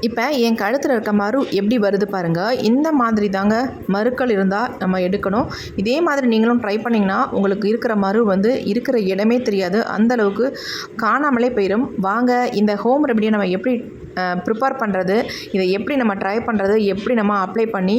இப்போ என் கழுத்தில் இருக்க மறு எப்படி வருது பாருங்கள் இந்த மாதிரி தாங்க மறுக்கள் இருந்தால் நம்ம எடுக்கணும். இதே மாதிரி நீங்களும் ட்ரை பண்ணிங்கன்னா உங்களுக்கு இருக்கிற மறு வந்து இருக்கிற இடமே தெரியாது. அந்த அளவுக்கு காணாமலே போயிடும் வாங்க இந்த ஹோம் ரெமடியை நம்ம எப்படி ப்ரிப்பேர் பண்ணுறது இதை எப்படி நம்ம ட்ரை பண்ணுறது எப்படி நம்ம அப்ளை பண்ணி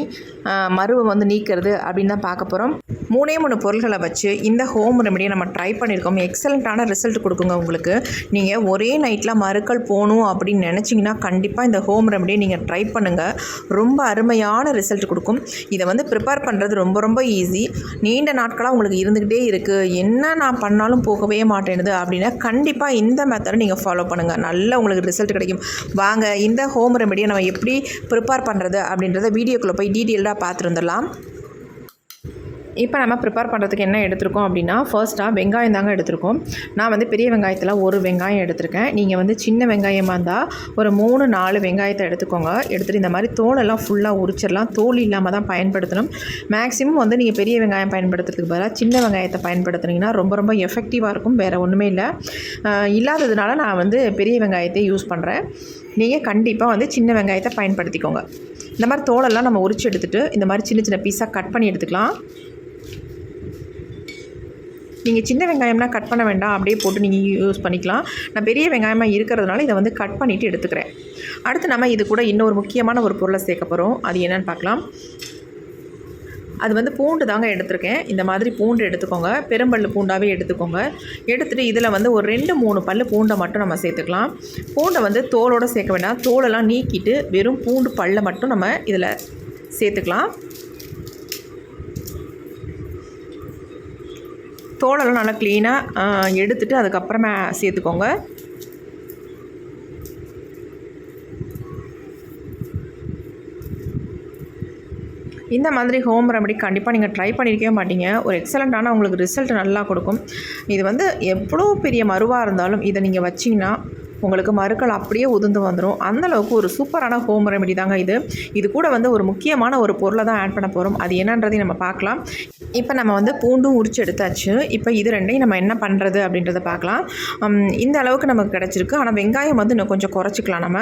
மருவை வந்து நீக்கிறது அப்படின்னு தான் பார்க்க போகிறோம் மூணே மூணு பொருள்களை வச்சு இந்த ஹோம் ரெமடியை நம்ம ட்ரை பண்ணியிருக்கோம். எக்ஸலண்ட்டான ரிசல்ட் கொடுக்குங்க உங்களுக்கு. நீங்கள் ஒரே நைட்டில் மறுக்கள் போகணும் அப்படின்னு நினச்சிங்கன்னா கண்டிப்பாக இந்த ஹோம் ரெமடியை நீங்கள் ட்ரை பண்ணுங்கள் ரொம்ப அருமையான ரிசல்ட் கொடுக்கும். இதை வந்து ப்ரிப்பேர் பண்ணுறது ரொம்ப ரொம்ப ஈஸி நீண்ட நாட்களாக உங்களுக்கு இருந்துக்கிட்டே இருக்குது என்ன நான் பண்ணாலும் போகவே மாட்டேனுது அப்படின்னா கண்டிப்பாக இந்த மெத்தடை நீங்கள் ஃபாலோ பண்ணுங்கள் நல்ல உங்களுக்கு ரிசல்ட் கிடைக்கும். வாங்க இந்த ஹோம் ரெமடியை நம்ம எப்படி ப்ரிப்பேர் பண்ணுறது அப்படின்றத வீடியோக்குள்ளே போய் டீட்டெயில்டாக பார்த்துருந்துடலாம் இப்போ நம்ம ப்ரிப்பேர் பண்ணுறதுக்கு என்ன எடுத்திருக்கோம் அப்படின்னா ஃபர்ஸ்ட்டாக வெங்காயம் தாங்க எடுத்திருக்கோம். நான் வந்து பெரிய வெங்காயத்தில் ஒரு வெங்காயம் எடுத்திருக்கேன். நீங்கள் வந்து சின்ன வெங்காயமாக இருந்தால் ஒரு மூணு நாலு வெங்காயத்தை எடுத்துக்கோங்க. எடுத்துகிட்டு இந்த மாதிரி தோலெல்லாம் ஃபுல்லாக உரிச்சிடலாம். தோல் இல்லாமல் தான் பயன்படுத்தணும். மேக்ஸிமம் வந்து நீங்கள் பெரிய வெங்காயம் பயன்படுத்துறதுக்கு பதிலாக சின்ன வெங்காயத்தை பயன்படுத்துனீங்கன்னா ரொம்ப ரொம்ப எஃபெக்டிவாக இருக்கும். வேறு ஒன்றுமே இல்லை. இல்லாததுனால நான் வந்து பெரிய வெங்காயத்தை யூஸ் பண்ணுறேன் நீங்கள் கண்டிப்பாக வந்து சின்ன வெங்காயத்தை பயன்படுத்திக்கோங்க. இந்த மாதிரி தோலெல்லாம் நம்ம உரிச்சு எடுத்துகிட்டு இந்த மாதிரி சின்ன சின்ன பீஸாக கட் பண்ணி எடுத்துக்கலாம். நீங்கள் சின்ன வெங்காயம்னா கட் பண்ண வேண்டாம் அப்படியே போட்டு நீங்கள் யூஸ் பண்ணிக்கலாம். நான் பெரிய வெங்காயமாக இருக்கிறதுனால இதை வந்து கட் பண்ணிவிட்டு எடுத்துக்கிறேன். அடுத்து நம்ம இது கூட இன்னொரு முக்கியமான ஒரு பொருளை சேர்க்க போகிறோம் அது என்னென்னு பார்க்கலாம். அது வந்து பூண்டு தாங்க எடுத்திருக்கேன். இந்த மாதிரி பூண்டு எடுத்துக்கோங்க. பெரும்பல் பூண்டாகவே எடுத்துக்கோங்க. எடுத்துகிட்டு இதில் வந்து ஒரு ரெண்டு மூணு பல் பூண்டை மட்டும் நம்ம சேர்த்துக்கலாம். பூண்டை வந்து தோலோடு சேர்க்க வேண்டாம். தோலெல்லாம் நீக்கிட்டு வெறும் பூண்டு பல்லை மட்டும் நம்ம இதில் சேர்த்துக்கலாம். தோலெல்லாம் நல்லா க்ளீனாக எடுத்துட்டு அதுக்கப்புறமா சேர்த்துக்கோங்க. இந்த மாதிரி ஹோம் ரெமடி கண்டிப்பாக நீங்கள் ட்ரை பண்ணியிருக்கவே மாட்டீங்க. ஒரு எக்ஸலண்ட்டான உங்களுக்கு ரிசல்ட் நல்லா கொடுக்கும். இது வந்து எவ்வளோ பெரிய மருவாக இருந்தாலும் இதை நீங்கள் வச்சிங்கன்னா உங்களுக்கு மறுக்கள் அப்படியே உதிர்ந்து வந்துடும் அந்தளவுக்கு ஒரு சூப்பரான ஹோம் ரெமெடி தாங்க இது. இது கூட வந்து ஒரு முக்கியமான ஒரு பொருளை தான் ஆட் பண்ண போகிறோம் அது என்னன்றதையும் நம்ம பார்க்கலாம். இப்போ நம்ம வந்து பூண்டும் உரிச்சு எடுத்தாச்சு. இப்போ இது ரெண்டையும் நம்ம என்ன பண்ணுறது அப்படின்றத பார்க்கலாம். இந்த அளவுக்கு நமக்கு கிடச்சிருக்கு. ஆனால் வெங்காயம் வந்து இன்னும் கொஞ்சம் குறைச்சிக்கலாம் நம்ம.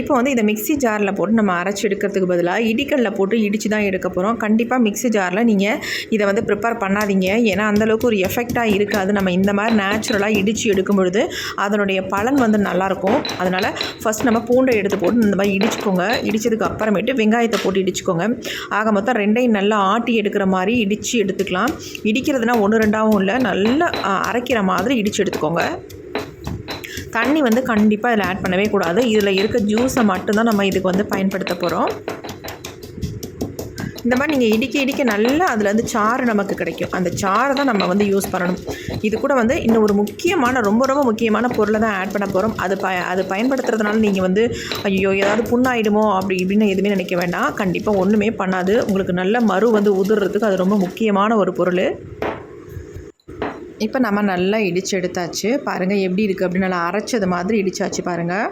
இப்போ வந்து இதை மிக்சி ஜாரில் போட்டு நம்ம அரைச்சி எடுக்கிறதுக்கு பதிலாக இடிக்கல்ல போட்டு இடித்து தான் எடுக்க போகிறோம் கண்டிப்பாக மிக்ஸி ஜாரில் நீங்கள் இதை வந்து ப்ரிப்பேர் பண்ணாதீங்க. ஏன்னா அந்தளவுக்கு ஒரு எஃபெக்டாக இருக்காது. நம்ம இந்த மாதிரி நேச்சுரலாக இடித்து எடுக்கும் பொழுது அதனுடைய பலன் வந்து நல்லாயிருக்கும் அதனால் ஃபஸ்ட் நம்ம பூண்டை எடுத்து போட்டு இந்த மாதிரி இடிச்சுக்கோங்க. இடித்ததுக்கு அப்புறமேட்டு வெங்காயத்தை போட்டு இடிச்சுக்கோங்க. ஆக மொத்தம் ரெண்டையும் நல்லா ஆட்டி எடுக்கிற மாதிரி இடிச்சு இடித்து எடுத்துக்கலாம். இடிக்கிறதுனா ஒன்று ரெண்டாவும் இல்லை. நல்லா அரைக்கிற மாதிரி இடித்து எடுத்துக்கோங்க. தண்ணி வந்து கண்டிப்பாக இதில் ஆட் பண்ணவே கூடாது. இதில் இருக்க ஜூஸை மட்டும்தான் நம்ம இதுக்கு வந்து பயன்படுத்த போகிறோம் இந்த மாதிரி நீங்கள் இடிக்க இடிக்க நல்லா அதில் வந்து சாறு நமக்கு கிடைக்கும். அந்த சாறை தான் நம்ம வந்து யூஸ் பண்ணணும். இது கூட வந்து இன்னும் ஒரு முக்கியமான ரொம்ப ரொம்ப முக்கியமான பொருளை தான் ஆட் பண்ண போகிறோம் அது ப அது பயன்படுத்துறதுனால நீங்கள் வந்து ஐயோ ஏதாவது புண்ணாயிடுமோ அப்படி இப்படின்னு எதுவுமே நினைக்க வேண்டாம். கண்டிப்பாக ஒன்றுமே பண்ணாது. உங்களுக்கு நல்ல மறு வந்து உதிர்றதுக்கு அது ரொம்ப முக்கியமான ஒரு பொருள். இப்போ நம்ம நல்லா இடித்து எடுத்தாச்சு. பாருங்கள் எப்படி இருக்குது அப்படின்னு நல்லா அரைச்சது மாதிரி இடித்தாச்சு பாருங்கள்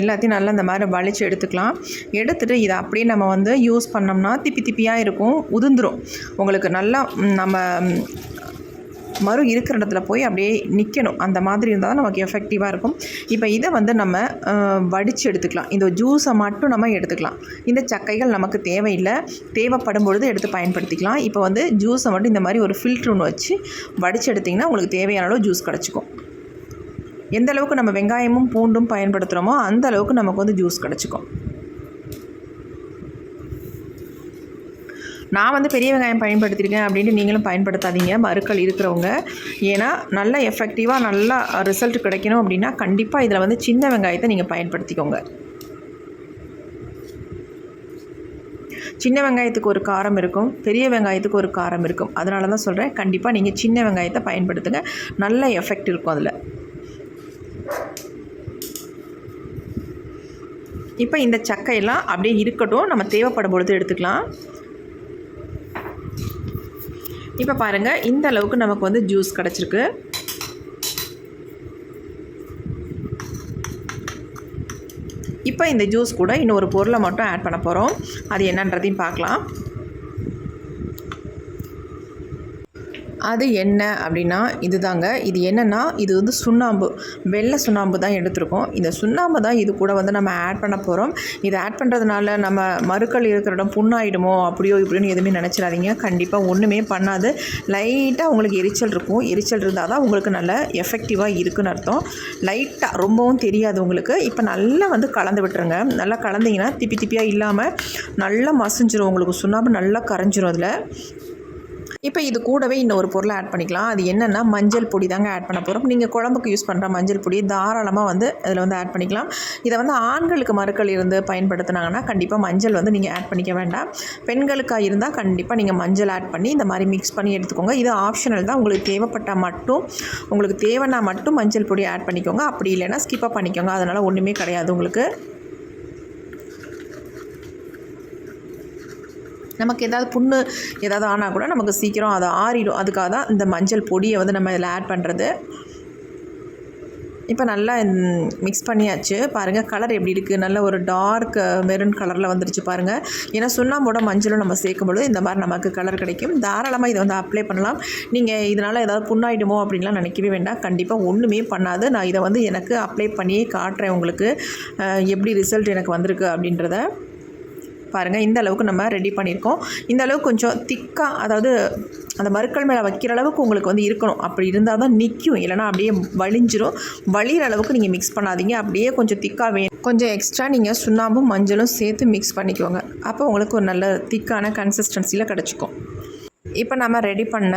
எல்லாத்தையும் நல்லா இந்த மாதிரி வலிச்சு எடுத்துக்கலாம். எடுத்துகிட்டு இதை அப்படியே நம்ம வந்து யூஸ் பண்ணோம்னா திப்பி திப்பியாக இருக்கும் உதிர்ந்துடும் உங்களுக்கு நல்லா நம்ம மறு இருக்கிற இடத்துல போய் அப்படியே நிற்கணும் அந்த மாதிரி இருந்தால் தான் நமக்கு எஃபெக்டிவாக இருக்கும். இப்போ இதை வந்து நம்ம வடித்து எடுத்துக்கலாம். இந்த ஜூஸை மட்டும் நம்ம எடுத்துக்கலாம். இந்த சக்கைகள் நமக்கு தேவையில்லை. தேவைப்படும் பொழுது எடுத்து பயன்படுத்திக்கலாம். இப்போ வந்து ஜூஸை மட்டும் இந்த மாதிரி ஒரு ஃபில்ட்ரு ஒன்று வச்சு வடித்து எடுத்திங்கன்னா உங்களுக்கு தேவையான அளவு ஜூஸ் கிடச்சிக்கும். எந்த அளவுக்கு நம்ம வெங்காயமும் பூண்டும் பயன்படுத்துகிறோமோ அந்த அளவுக்கு நமக்கு வந்து ஜூஸ் கிடச்சிக்கும். நான் வந்து பெரிய வெங்காயம் பயன்படுத்தியிருக்கேன் அப்படின்ட்டு நீங்களும் பயன்படுத்தாதீங்க மறுக்கள் இருக்கிறவங்க. ஏன்னா நல்ல எஃபெக்டிவாக நல்லா ரிசல்ட் கிடைக்கணும் அப்படின்னா கண்டிப்பாக இதில் வந்து சின்ன வெங்காயத்தை நீங்கள் பயன்படுத்திக்கோங்க. சின்ன வெங்காயத்துக்கு ஒரு காரம் இருக்கும் பெரிய வெங்காயத்துக்கு ஒரு காரம் இருக்கும். அதனால தான் சொல்கிறேன் கண்டிப்பாக நீங்கள் சின்ன வெங்காயத்தை பயன்படுத்துங்க. நல்ல எஃபெக்ட் இருக்கும் அதில். இப்போ இந்த சக்கையெல்லாம் அப்படியே இருக்கட்டும். நம்ம தேவைப்படும் பொழுது எடுத்துக்கலாம். இப்போ பாருங்கள் இந்த அளவுக்கு நமக்கு வந்து ஜூஸ் கிடச்சிருக்கு. இப்போ இந்த ஜூஸ் கூட இன்னொரு பொருளை மட்டும் ஆட் பண்ண போகிறோம் அது என்னன்றதையும் பார்க்கலாம். அது என்ன அப்படின்னா இதுதாங்க. இது என்னென்னா இது வந்து சுண்ணாம்பு. வெள்ளை சுண்ணாம்பு தான் எடுத்திருக்கோம். இந்த சுண்ணாம்பு தான் இது கூட வந்து நம்ம ஆட் பண்ண போகிறோம் இதை ஆட் பண்ணுறதுனால நம்ம மறுக்கள் இருக்கிற இடம் புண்ணாயிடுமோ அப்படியோ இப்படின்னு எதுவுமே நினச்சிடாதீங்க. கண்டிப்பாக ஒன்றுமே பண்ணாது. லைட்டாக உங்களுக்கு எரிச்சல் இருக்கும். எரிச்சல் இருந்தால் தான் உங்களுக்கு நல்ல எஃபெக்டிவாக இருக்குன்னு அர்த்தம். லைட்டாக ரொம்பவும் தெரியாது உங்களுக்கு. இப்போ நல்லா வந்து கலந்து விட்டுருங்க. நல்லா கலந்தீங்கன்னா திப்பி திப்பியாக இல்லாமல் நல்லா மசிஞ்சிரும். உங்களுக்கு சுண்ணாம்பு நல்லா கரைஞ்சிரும் அதில். இப்போ இது கூடவே இன்னொரு பொருளை ஆட் பண்ணிக்கலாம். அது என்னென்னா மஞ்சள் பொடி தாங்க ஆட் பண்ண போகிறோம் நீங்கள் குழம்புக்கு யூஸ் பண்ணுற மஞ்சள் பொடி தாராளமாக வந்து இதில் வந்து ஆட் பண்ணிக்கலாம். இதை வந்து ஆண்களுக்கு மறுக்கள் இருந்து பயன்படுத்தினாங்கன்னா கண்டிப்பாக மஞ்சள் வந்து நீங்கள் ஆட் பண்ணிக்க வேண்டாம். பெண்களுக்காக இருந்தால் கண்டிப்பாக நீங்கள் மஞ்சள் ஆட் பண்ணி இந்த மாதிரி மிக்ஸ் பண்ணி எடுத்துக்கோங்க. இது ஆப்ஷனல் தான். உங்களுக்கு தேவைப்பட்டால் மட்டும் உங்களுக்கு தேவைன்னா மட்டும் மஞ்சள் பொடி ஆட் பண்ணிக்கோங்க. அப்படி இல்லைன்னா ஸ்கிப்பாக பண்ணிக்கோங்க. அதனால் ஒன்றுமே கிடையாது உங்களுக்கு. நமக்கு ஏதாவது புண்ணு ஏதாவது ஆனால் கூட நமக்கு சீக்கிரம் அதை ஆறிடும். அதுக்காக தான் இந்த மஞ்சள் பொடியை வந்து நம்ம இதில் ஆட் பண்ணுறது இப்போ நல்லா மிக்ஸ் பண்ணியாச்சு. பாருங்கள் கலர் எப்படி இருக்குது நல்ல ஒரு டார்க் மெரூன் கலரில் வந்துருச்சு பாருங்கள் ஏன்னா சுண்ணாம்போட மஞ்சளும் நம்ம சேர்க்கும் பொழுது இந்த மாதிரி நமக்கு கலர் கிடைக்கும். தாராளமாக இதை வந்து அப்ளை பண்ணலாம். நீங்கள் இதனால் ஏதாவது புண்ணாயிடுமோ அப்படின்லாம் நினைக்கவே வேண்டாம். கண்டிப்பாக ஒன்றுமே பண்ணாது. நான் இதை வந்து எனக்கு அப்ளை பண்ணியே காட்டுறேன் உங்களுக்கு. எப்படி ரிசல்ட் எனக்கு வந்திருக்கு அப்படின்றத. பாருங்கள் இந்த அளவுக்கு நம்ம ரெடி பண்ணியிருக்கோம். இந்த அளவுக்கு கொஞ்சம் திக்காக அதாவது அந்த மறுக்கள் மேலே வைக்கிற அளவுக்கு உங்களுக்கு வந்து இருக்கணும். அப்படி இருந்தால் தான் நிற்கும் இல்லைனா அப்படியே வலிஞ்சிரும் வலிகிற அளவுக்கு நீங்கள் மிக்ஸ் பண்ணாதீங்க. அப்படியே கொஞ்சம் திக்காக வேணும் கொஞ்சம் எக்ஸ்ட்ரா நீங்கள் சுண்ணாம்பும் மஞ்சளும் சேர்த்து மிக்ஸ் பண்ணிக்கோங்க. அப்போ உங்களுக்கு ஒரு நல்ல திக்கான கன்சிஸ்டன்சியில் கிடச்சிக்கும். இப்போ நம்ம ரெடி பண்ண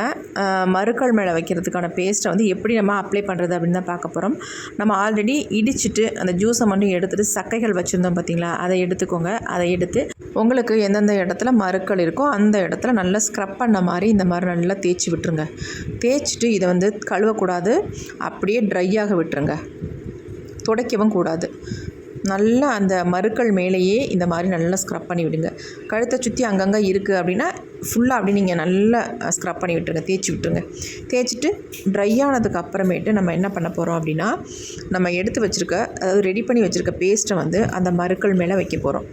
மறுக்கள் மேலே வைக்கிறதுக்கான பேஸ்ட்டை வந்து எப்படி நம்ம அப்ளை பண்ணுறது அப்படின்னு தான் பார்க்க போகிறோம் நம்ம ஆல்ரெடி இடிச்சிட்டு அந்த ஜூஸை மட்டும் எடுத்துகிட்டு சக்கைகள் வச்சுருந்தோம் பார்த்தீங்களா? அதை எடுத்துக்கோங்க. அதை எடுத்து உங்களுக்கு எந்தெந்த இடத்துல மறுக்கள் இருக்கோ அந்த இடத்துல நல்லா ஸ்க்ரப் பண்ண மாதிரி இந்த மாதிரி நல்லா தேய்ச்சி விட்டுருங்க. தேய்ச்சிட்டு இதை வந்து கழுவக்கூடாது. அப்படியே ட்ரையாக விட்டுருங்க. துடைக்கவும் கூடாது. நல்லா அந்த மறுக்கள் மேலேயே இந்த மாதிரி நல்லா ஸ்க்ரப் பண்ணி விடுங்க. கழுத்தை சுற்றி அங்கங்கே இருக்குது அப்படின்னா ஃபுல்லாக அப்படி நீங்கள் நல்லா ஸ்க்ரப் பண்ணி விட்டுருங்க தேய்ச்சி விட்டுருங்க. தேய்ச்சிட்டு ட்ரை ஆனதுக்கு அப்புறமேட்டு நம்ம என்ன பண்ண போகிறோம் அப்படின்னா நம்ம எடுத்து வச்சுருக்க அதாவது ரெடி பண்ணி வச்சுருக்க பேஸ்ட்டை வந்து அந்த மறுக்கள் மேலே வைக்க போகிறோம்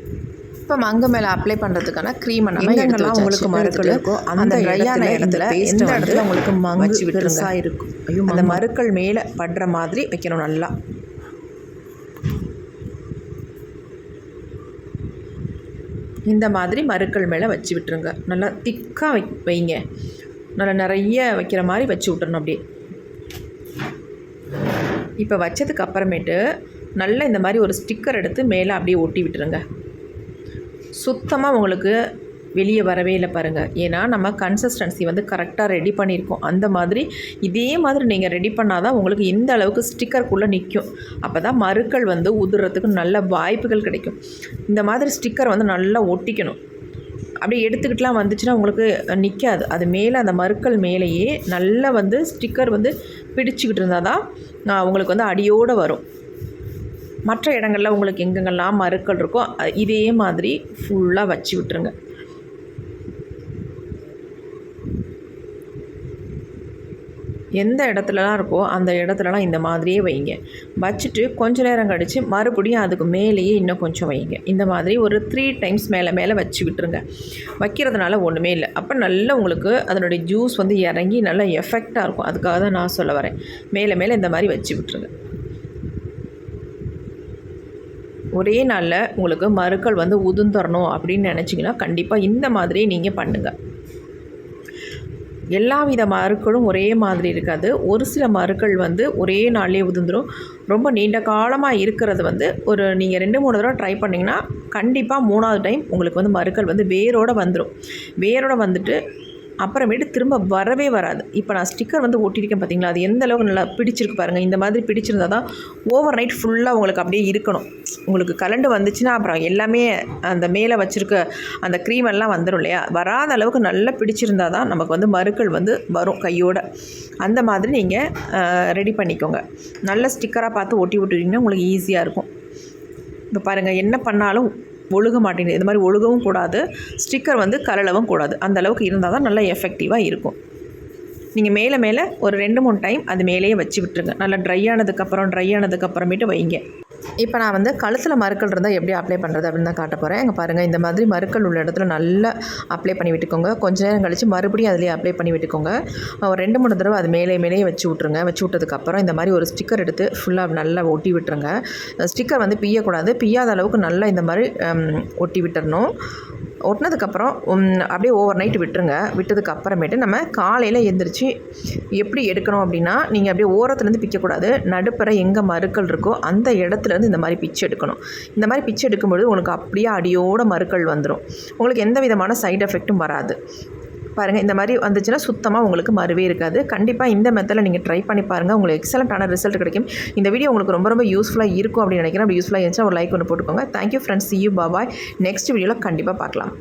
இப்போ மங்கு மேலே அப்ளை பண்ணுறதுக்கான க்ரீமை நம்ம உங்களுக்கு மறுக்கள் இருக்கோ அந்த ட்ரையான இடத்துல எந்த இடத்துல உங்களுக்கு மங்கு வச்சு விட்டுருங்க. இருக்கும்? ஐயோ அந்த மறுக்கள் மேலே படுற மாதிரி வைக்கணும் நல்லா. இந்த மாதிரி மறுக்கள் மேலே வச்சு விட்டுருங்க. நல்லா திக்காக வை வைங்க. நல்லா நிறைய வைக்கிற மாதிரி வச்சு விட்டுறணும் அப்படியே. இப்போ வச்சதுக்கு அப்புறமேட்டு நல்லா இந்த மாதிரி ஒரு ஸ்டிக்கர் எடுத்து மேலே அப்படியே ஒட்டி விட்டுருங்க. சுத்தமாக உங்களுக்கு வெளியே வரவே இல்லை பாருங்கள் ஏன்னா நம்ம கன்சிஸ்டன்சி வந்து கரெக்டாக ரெடி பண்ணியிருக்கோம். அந்த மாதிரி இதே மாதிரி நீங்கள் ரெடி பண்ணால் தான் உங்களுக்கு இந்த அளவுக்கு ஸ்டிக்கருக்குள்ளே நிற்கும் அப்போ தான் மறுக்கள் வந்து உதுறதுக்கு நல்ல வாய்ப்புகள் கிடைக்கும். இந்த மாதிரி ஸ்டிக்கர் வந்து நல்லா ஒட்டிக்கணும். அப்படியே எடுத்துக்கிட்டுலாம் வந்துச்சுன்னா உங்களுக்கு நிற்காது அது மேலே அந்த மறுக்கள் மேலேயே நல்லா வந்து ஸ்டிக்கர் வந்து பிடிச்சிக்கிட்டு இருந்தால் தான் உங்களுக்கு வந்து அடியோடு வரும். மற்ற இடங்களில் உங்களுக்கு எங்கெங்கெல்லாம் மறுக்கள் இருக்கோ இதே மாதிரி ஃபுல்லாக வச்சு விட்டுருங்க. எந்த இடத்துலலாம் இருக்கோ அந்த இடத்துலலாம் இந்த மாதிரியே வைங்க. வச்சுட்டு கொஞ்ச நேரம் கழித்து மறுபடியும் அதுக்கு மேலேயே இன்னும் கொஞ்சம் வைங்க. இந்த மாதிரி ஒரு த்ரீ டைம்ஸ் மேலே மேலே வச்சு விட்டுருங்க வைக்கிறதுனால ஒன்றுமே இல்லை. அப்போ நல்லா உங்களுக்கு அதனுடைய ஜூஸ் வந்து இறங்கி நல்லா எஃபெக்டாக இருக்கும். அதுக்காக தான் நான் சொல்ல வரேன். மேலே மேலே இந்த மாதிரி வச்சு விட்டுருங்க ஒரே நாளில் உங்களுக்கு மறுக்கள் வந்து உதுந்தரணும் அப்படின்னு நினச்சிங்கன்னா கண்டிப்பாக இந்த மாதிரி நீங்கள் பண்ணுங்கள் எல்லா வித மருக்களும் ஒரே மாதிரி இருக்காது. ஒரு சில மருக்கள் வந்து ஒரே நாள்லேயே உதிர்ந்துடும் ரொம்ப நீண்ட காலமாக இருக்கிறது வந்து ஒரு நீங்கள் ரெண்டு மூணு தடவை ட்ரை பண்ணிங்கன்னா கண்டிப்பாக மூணாவது டைம் உங்களுக்கு வந்து மருக்கள் வந்து வேரோடு வந்துடும் வேரோடு வந்துட்டு அப்புறமேட்டு திரும்ப வரவே வராது. இப்போ நான் ஸ்டிக்கர் வந்து ஒட்டியிருக்கேன் பார்த்தீங்களா அது எந்த அளவுக்கு நல்லா பிடிச்சிருக்கு பாருங்கள் இந்த மாதிரி பிடிச்சிருந்தா தான் ஓவர் நைட் ஃபுல்லாக உங்களுக்கு அப்படியே இருக்கணும். உங்களுக்கு கலண்டு வந்துச்சுன்னா அப்புறம் எல்லாமே அந்த மேலே வச்சுருக்க அந்த க்ரீம் எல்லாம் வந்துடும் இல்லையா? வராத அளவுக்கு நல்லா பிடிச்சிருந்தா தான் நமக்கு வந்து மறுக்கள் வந்து வரும் கையோட. அந்த மாதிரி நீங்கள் ரெடி பண்ணிக்கோங்க. நல்ல ஸ்டிக்கராக பார்த்து ஒட்டி விட்டுட்டிங்கன்னா உங்களுக்கு ஈஸியாக இருக்கும். இப்போ பாருங்கள் என்ன பண்ணாலும் ஒழுக மாட்டேங்குது இது மாதிரி ஒழுகவும் கூடாது. ஸ்டிக்கர் வந்து கலலவும் கூடாது. அந்த அளவுக்கு இருந்தால் தான் நல்லா எஃபெக்டிவாக இருக்கும். நீங்கள் மேலே மேலே ஒரு ரெண்டு மூணு டைம் அது மேலேயே வச்சு விட்டுருங்க. நல்லா ட்ரை ஆனதுக்கப்புறம் ட்ரை ஆனதுக்கப்புறமேட்டு வைங்க. இப்போ நான் வந்து கழுத்தில் மறுக்கள் இருந்தால் எப்படி அப்ளை பண்ணுறது அப்படின்னு தான் காட்ட போகிறேன் இங்கே பாருங்கள் இந்த மாதிரி மருக்கள் உள்ள இடத்துல நல்லா அப்ளை பண்ணி விட்டுக்கோங்க. கொஞ்ச நேரம் கழித்து மறுபடியும் அதிலே அப்ளை பண்ணி விட்டுக்கோங்க. ஒரு ரெண்டு மூணு தடவை அது மேலே மேலேயே வச்சு விட்ருங்க வச்சு விட்டதுக்கப்புறம் இந்த மாதிரி ஒரு ஸ்டிக்கர் எடுத்து ஃபுல்லாக நல்லா ஒட்டி விட்டுருங்க. ஸ்டிக்கர் வந்து பிய்யக்கூடாது. பிய்யாத அளவுக்கு நல்லா இந்த மாதிரி ஒட்டி விட்டுறணும். ஒட்டினதுக்கப்புறம் அப்படியே ஓவர் நைட் விட்டுருங்க. விட்டதுக்கு அப்புறமேட்டு நம்ம காலையில் எழுந்திரிச்சு எப்படி எடுக்கணும் அப்படின்னா நீங்கள் அப்படியே ஓரத்துலேருந்து பிக்கக்கூடாது. நடுப்புற எங்கே மறுக்கள் இருக்கோ அந்த இடத்துலேருந்து இந்த மாதிரி பிச்சு எடுக்கணும். இந்த மாதிரி பிச்சு எடுக்கும்பொழுது உங்களுக்கு அப்படியே அடியோட மறுக்கள் வந்துடும் உங்களுக்கு எந்த விதமான சைடு எஃபெக்ட்டும் வராது. பாருங்கள் இந்த மாதிரி வந்துச்சுன்னா சுத்தமாக உங்களுக்கு மறுவே இருக்காது. கண்டிப்பாக இந்த மெத்தடில் நீங்கள் ட்ரை பண்ணி பாருங்கள் உங்களுக்கு எக்ஸலண்ட்டான ரிசல்ட் கிடைக்கும். இந்த வீடியோ உங்களுக்கு ரொம்ப ரொம்ப யூஸ்ஃபுல்லாக இருக்கும் அப்படின்னு நினைக்கிறேன். அப்படி யூஸ்ஃபுல்லாக இருந்துச்சுன்னா ஒரு லைக் ஒன்று போட்டுக்கோங்க. Thank you friends you bye bye next வீடியோவில் கண்டிப்பாக பார்க்கலாம்.